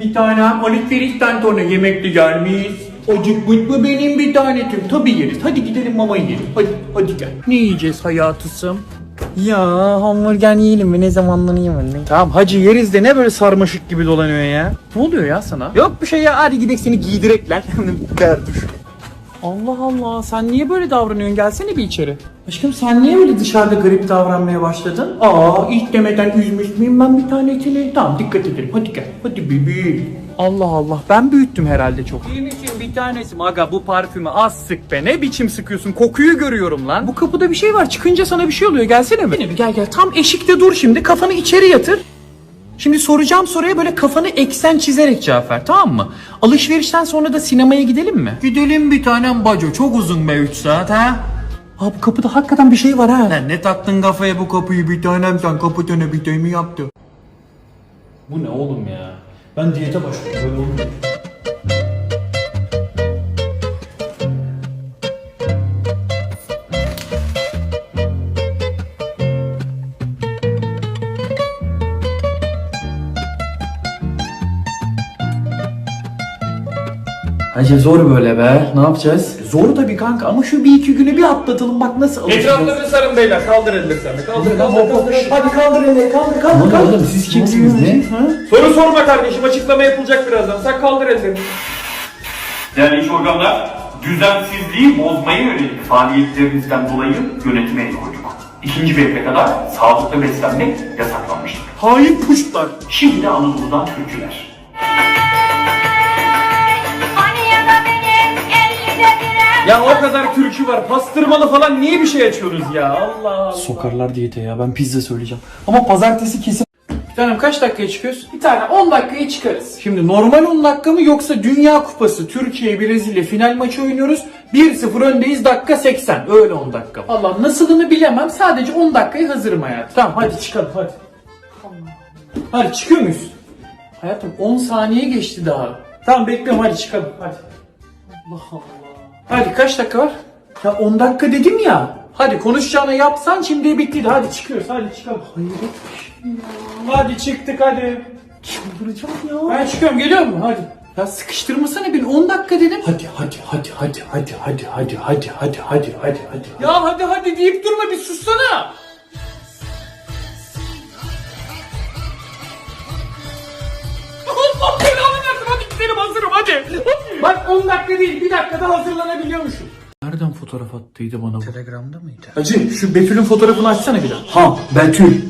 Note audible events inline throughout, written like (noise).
Bir tanem alışverişten sonra yemekli gelmiş. Acıkmış mı benim bir tanetim? Tabii yeriz. Hadi gidelim mama yiyelim. Hadi, hadi gel. Ne yiyeceğiz hayatısım? Ya hamburger yiyelim mi? Ne zamanlarını yemedim. Tamam hacı yeriz de ne böyle sarmaşık gibi dolanıyor ya? Ne oluyor ya sana? Yok bir şey ya hadi gidelim seni giydirek lan. (laughs) Allah Allah sen niye böyle davranıyorsun gelsene bir içeri. Aşkım sen niye öyle dışarıda garip davranmaya başladın? Aa ilk demeden üzmüş müyüm ben bir tanesini? Tamam dikkat edelim. Hadi gel. Hadi bebeğim. Allah Allah ben büyüttüm herhalde çok. İyi misin bir tanesim aga bu parfümü az sık be ne biçim sıkıyorsun kokuyu görüyorum lan. Bu kapıda bir şey var çıkınca sana bir şey oluyor gelsene mi? bir gel gel tam eşikte dur şimdi kafanı içeri yatır. Şimdi soracağım soruya böyle kafanı eksen çizerek cevap ver tamam mı? Alışverişten sonra da sinemaya gidelim mi? Gidelim bir tanem baco. Çok uzun be 3 saat ha. Abi kapıda hakikaten bir şey var ha. Lan ne taktın kafaya bu kapıyı bir tanem sen kapatana bir tane mi yaptı? Bu ne oğlum ya? Ben diyete başladım böyle olmuyor. Hacı zor böyle be. Ne yapacağız? Zor tabii kanka ama şu bir iki günü bir atlatalım bak nasıl alışacağız. Etraflarını sarın beyler. Kaldır elleri sen de. Kaldır kaldır kaldır. Hadi kaldır elleri kaldır kaldır. kaldır. oğlum, siz kimsiniz ne? Soru sorma kardeşim. Açıklama yapılacak birazdan. Sen kaldır ellerini. Değerli iş organlar, düzensizliği bozmaya yönelik faaliyetlerinizden dolayı yönetime el koyduk. İkinci evre kadar sağlıklı beslenmek yasaklanmıştır. Hain puşlar. Şimdi de Anadolu'dan türküler. Ya o kadar türkü var. Pastırmalı falan niye bir şey açıyoruz ya? Allah Allah. Sokarlar diyete ya ben pizza söyleyeceğim. Ama pazartesi kesin. Bir tanem kaç dakikaya çıkıyoruz? Bir tane 10 dakikaya çıkarız. Şimdi normal 10 dakika mı yoksa Dünya Kupası Türkiye Brezilya final maçı oynuyoruz. 1-0 öndeyiz dakika 80. Öyle 10 dakika. Allah nasılını bilemem sadece 10 dakikaya hazırım hayatım. Tamam hadi çıkalım hadi. Hadi çıkıyor muyuz? Hayatım 10 saniye geçti daha. Tamam bekliyorum hadi çıkalım hadi. Allah Allah. Hadi kaç dakika var? Ya 10 dakika dedim ya. Hadi konuşacağını yapsan şimdi bitti. Hadi çıkıyoruz hadi çıkalım. Hayır Hadi çıktık hadi. Çıldıracağım ya. Ben çıkıyorum geliyor mu? Hadi. Ya sıkıştırmasana beni 10 dakika dedim. Hadi hadi hadi hadi hadi hadi hadi hadi hadi hadi hadi hadi. Ya hadi hadi deyip durma bir sussana. Bak 10 dakika değil 1 dakikada hazırlanabiliyormuşum. Nereden fotoğraf attıydı bana bu? Telegram'da mıydı? Hacı şu Betül'ün fotoğrafını açsana bir daha. Ha Betül.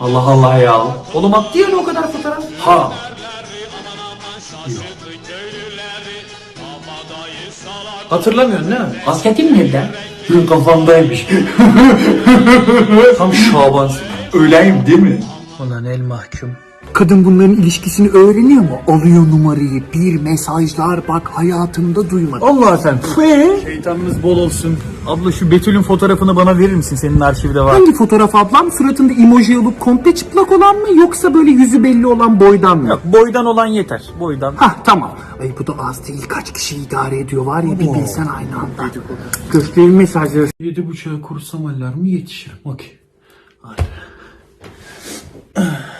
Allah Allah ya. Oğlum attı ya o kadar fotoğraf. Ha. Hatırlamıyorsun değil mi? Basketin nerede? Dün kafamdaymış. (laughs) Tam Şabansın. Öyleyim değil mi? Ulan el mahkum. Kadın bunların ilişkisini öğreniyor mu? Alıyor numarayı, bir mesajlar bak hayatımda duymadım. Allah sen. Şeytanınız bol olsun. Abla şu Betül'ün fotoğrafını bana verir misin? Senin arşivde var. Hangi fotoğraf ablam? Suratında emoji alıp komple çıplak olan mı yoksa böyle yüzü belli olan boydan mı? Yok boydan olan yeter. Boydan. Hah tamam. Ay bu da az değil kaç kişi idare ediyor var ya bir bilsen aynı anda. Gösterin mesajları. Yedi buçuğa kursam alarmı yetişirim. Okey. Ne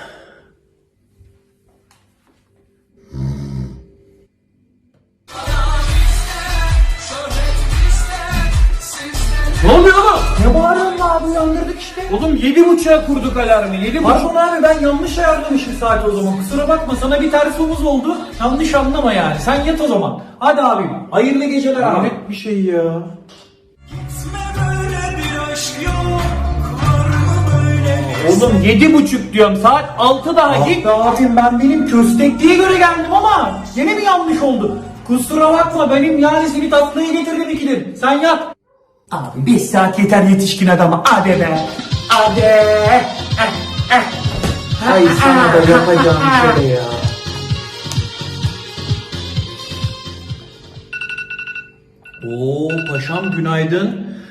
abi uyandırdık işte. Oğlum yedi buçuğa kurduk alarmı. Yedi buçuk. Pardon abi ben yanlış ayarlamışım saati o zaman. Kusura bakma sana bir tersimiz oldu. Yanlış anlama yani. Sen yat o zaman. Hadi abim. Hayırlı geceler abi. Lanet bir şey ya. Oğlum yedi buçuk diyorum saat altı daha git. abim ben benim köstekliğe göre geldim ama yine mi yanlış oldu? Kusura bakma benim yani seni tatlıya getirdim ikidir. Sen yat. Abi 5 saat yeter yetişkin adama. Hadi be. Hadi. Eh, eh. Ay sana da yapacağım şöyle ya. Oo paşam günaydın.